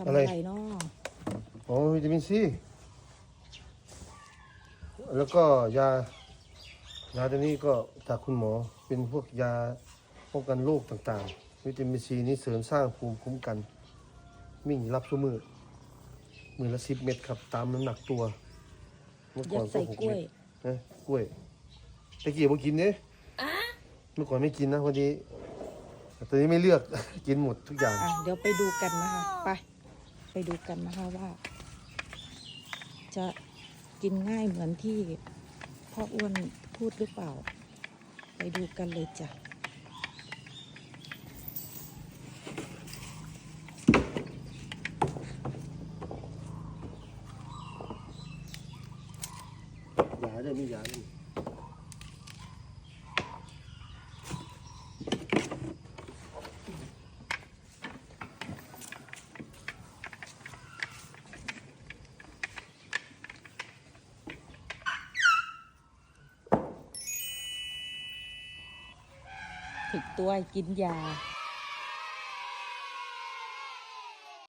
ทำอะอะไรไรเนาะอ๋อวิตามินซีแล้วก็ยายาตัวนี้ก็จากคุณหมอเป็นพวกยาป้องกันโรคต่างๆ วิตามินซีนี้เสริมสร้างภูมิคุ้มกันมิ่งรับซุมือมือละสิบเม็ดครับ ตามน้ำหนักตัว เมื่อก่ยัอดนก็ใส่หกกล้วยเม็ดนะกล้วยตะกี้บ่กินเนี่ยเมื่อก่อนไม่กินนะพอดีแต่ตอนนี้ไม่เลือกกินหมดทุกอย่างอะเดี๋ยวไปดูกันนะคะ ไป ไปดูกันนะคะว่า จะกินง่ายเหมือนที่พ่ออ้วนพูดหรือเปล่า ไปดูกันเลยจ้ะยาด้วยมียาด้ วยถึกตัวกินยา